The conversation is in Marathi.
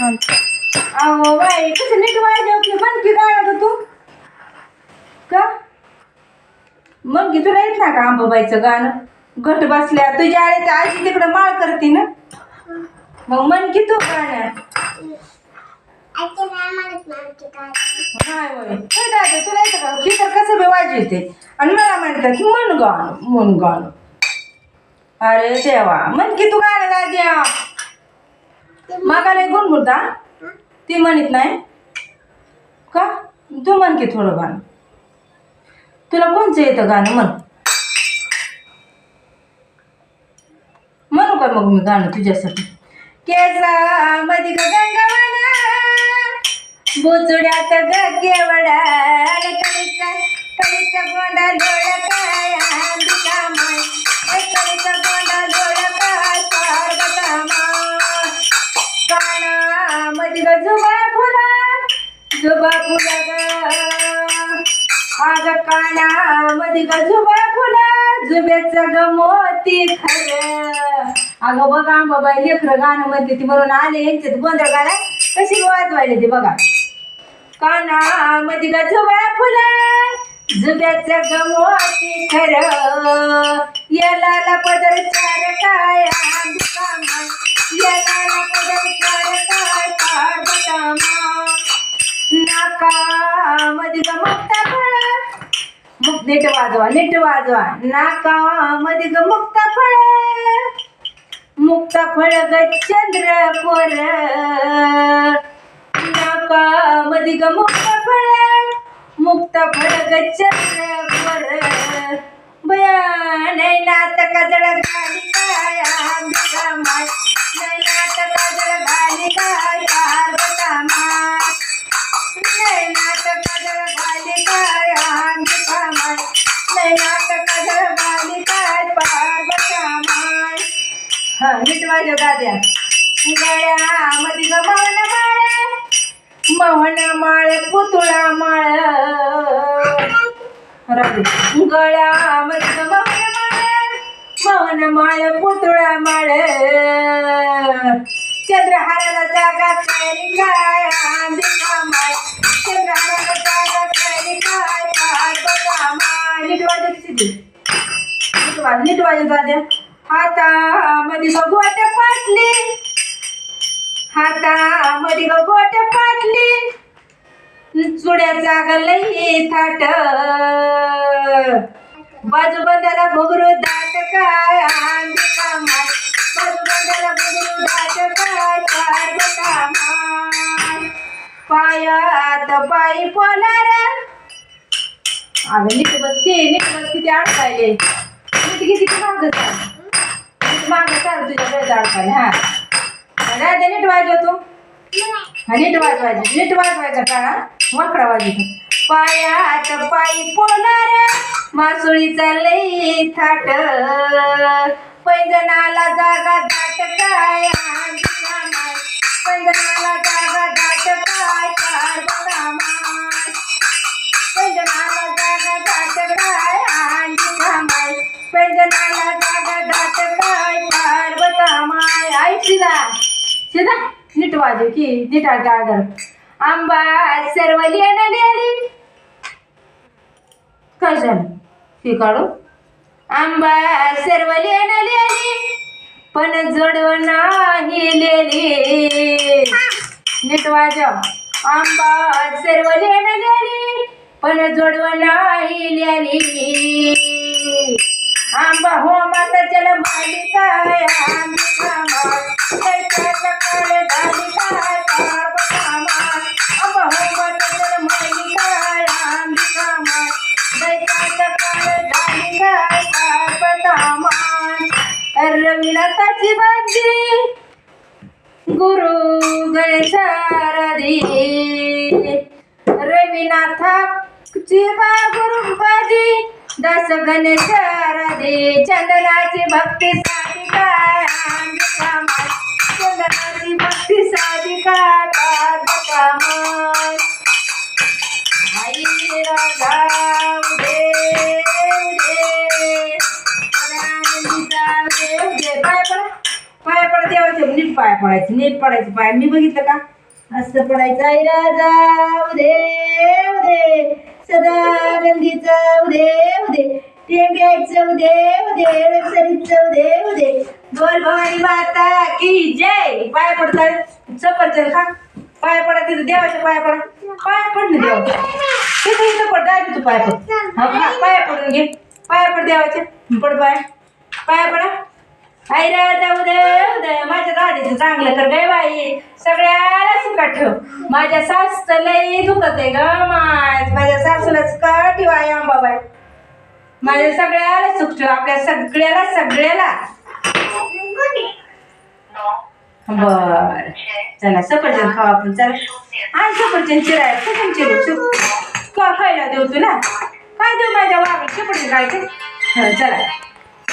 अहो बाई कसं नीट वाजव की मन की गाणं ग तू. का? मन की तुला येत ना का आंबाबाईचं गाणं? घट बसल्या तुझ्या आळीत आजी तिकडं माळ करते ना. मग मन की तू गाणं हाय होय तुला येतं का? ती तर कसं बी वाजवते आणि मला म्हणतात की मन गाणं मन गाणं. अरे देवा मन की तू गाणं दाद्या. मागाला गुणगुणता ती म्हणत नाही. का? तू म्हण की थोडं गाणं. तुला कोणचं येतं गाणं? म्हण. म्हणू का मग मी गाणं तुझ्यासाठी? केसरा मधी ग गंगावना बोचुड्यात ग केवडा कळीचा कळीचा गोंडा लोळ काय अंबिका माय कळीचा आग काना मध्ये ग जुबा फुला जुब्याचं ग मोती खरं. अगं बघा बाबा लेकरं गाणं म्हणते ती म्हणून आले यांच्यात गोंधळ घाला कशी वाजवायला ते बघा. काना मध्ये ग जुबा फुला जुब्याचं ग मोती खरं. याला पदर चार काय अंबिका माय याला पदर चार काय पार्वता नीट वाजवा नीट वाजवा. नाकामध्ये ग मुक्ता फळ. मुक्ता फळ ग चंद्र नाकामध्ये नाका ग मुक्ता फळ. मुक्ता फळ ग चंद्र कोर बया नाही नाटक जळ खाली. माझ्या दाद्या गळ्यामध्ये ग मोहन माळ. मोहन माळ पुतळा माळ. राहू गळ्यामध्ये ग मोहन माळ. मोहन माळ पुतळा माळ. चंद्रहाराला जागा खरी काय आंबिका माळ. चंद्रहाराला जागा खरी काय पार्वता माळ. नीट वाजत सिद्धी. नीट वाज नीट वाजव दाद्या हातामध्ये ग गोट पाटली हातामध्ये ग गोट पाटली चुड्याचा गलई थाट. बाजूबंदाला घुगरू दाट काय? अंबिका माय बाजू घुगरू दाट काय? पार्वता माय पायात पायी पोलार. अगं नीट बस की नीट बस किती अडकायले नीट किती मागं चाल मागे चाल तुझ्या वेळ हा. राजा नीट वाजव तू. हा नीट वाजवायचं नीट वाजवायचं काळा वाकडा वाजवतो पायात पायी पोलार मासुळीचा लई थाट. पैजनाला जागा दाट काय अंबिका माय पैजनाला जागा सीधा सीधा नीट वाजव की नीट गागर आंबा सर्व लेणं लिहिली काय झालं हे काढू. आंबा सर्व लेणं लिहिली पण जडव नाही लिहिली नीट वाजव. आंबा सर्व लेणं लिहिली पण जोडव नाही लिहिली आंबा हो माता चल मालिका अंबिका माय दैत्याचा काळ झाली काय पार्वता माय आंबा हो जल चल मालिका अंबिका माय दैत्याचा काळ झाली काय पार्वता माय रविनाथाची बाजी गुरु गणेशारदी रविनाथाची बा गुरु बाजी दस गणेशारदी चंदनाची भक्ती साधी काय चंदनाची भक्ती साधी काय पार्वता माय दे पाय पड पाय नीट पाय पडायचं नीट पडायचं पाय मी बघितलं का असं पडायचं आई राजा उदे उदे सदानंदीचा उदे उदे टेंब्याचं उदे उदे नर्सरीचं उदे उदे बोल भवानी माता की जय. पाय पडतात सफरचंद खा पाय पडा तिथं. देवाच्या पाय पडा. पाय पड ना देवाच्या तिथं इथं पड. जाय तू पाय पड. हा पाय पडून घे. पाय पड देवाचे पड पाय. पाय पडा. आई राजा उदय उदय माझ्या दादीचं चांगलं कर गे बाई. सगळ्याला सुखात ठेव. माझ्या सास लई दुखत आहे ग माय. माझ्या सासूला सुखात ठेव आई माझ्या सगळ्याला सुख ठेव आपल्या सगळ्याला सगळ्याला. बर. चला सफरचंद खाऊ आपण चला. आणि सफरचंद चिराय कसं चिरू का खायला देऊ तुला. काय देऊ माझ्या वागड सफरचंद खायचं? चला.